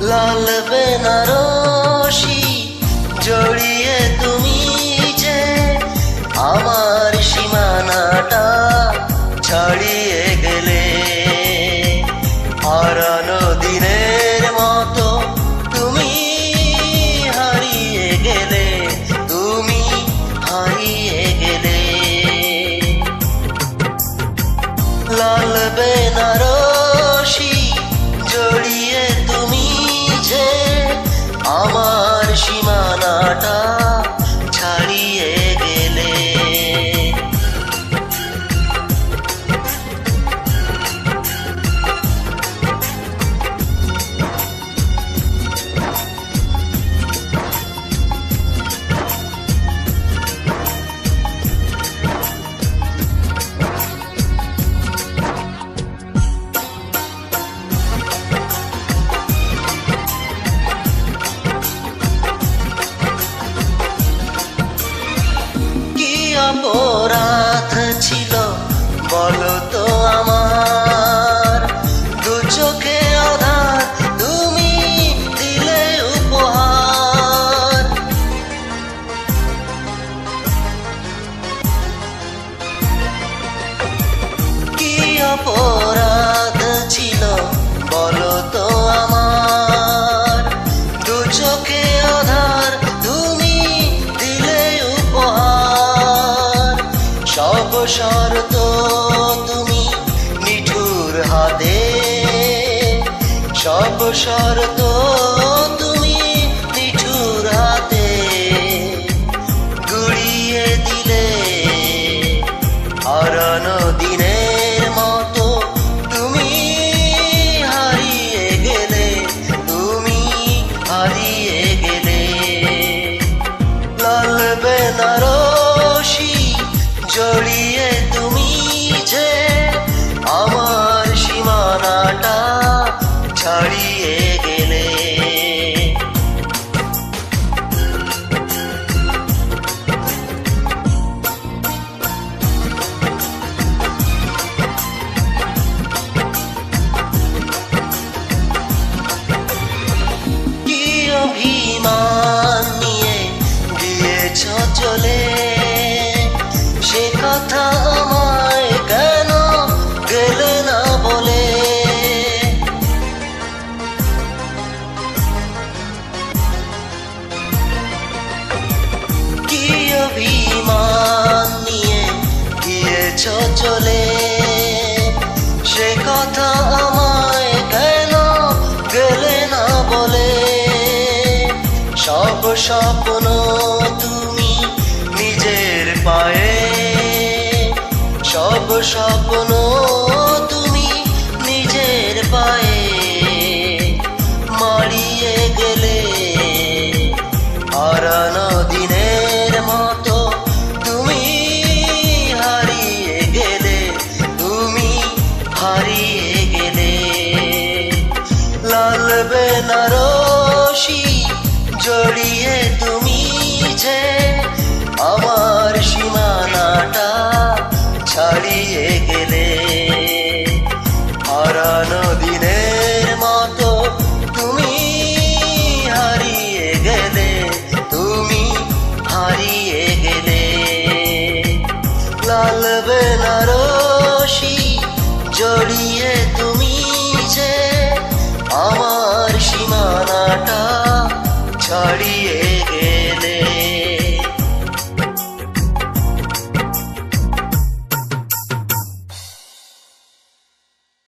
লাল বেনারস অপরাধ ছিল, বলো তো আমার। দু চোখে আধার, তুমি দিলে উপহার। সব শর্ত তুমি নিঠুর হাতে। সব শর্ত চলে। সে কথা আমায় কেন গেলে না বলে? সব স্বপ্ন তুমি নিজের পায়ে। সব স্বপ্ন जोड़िए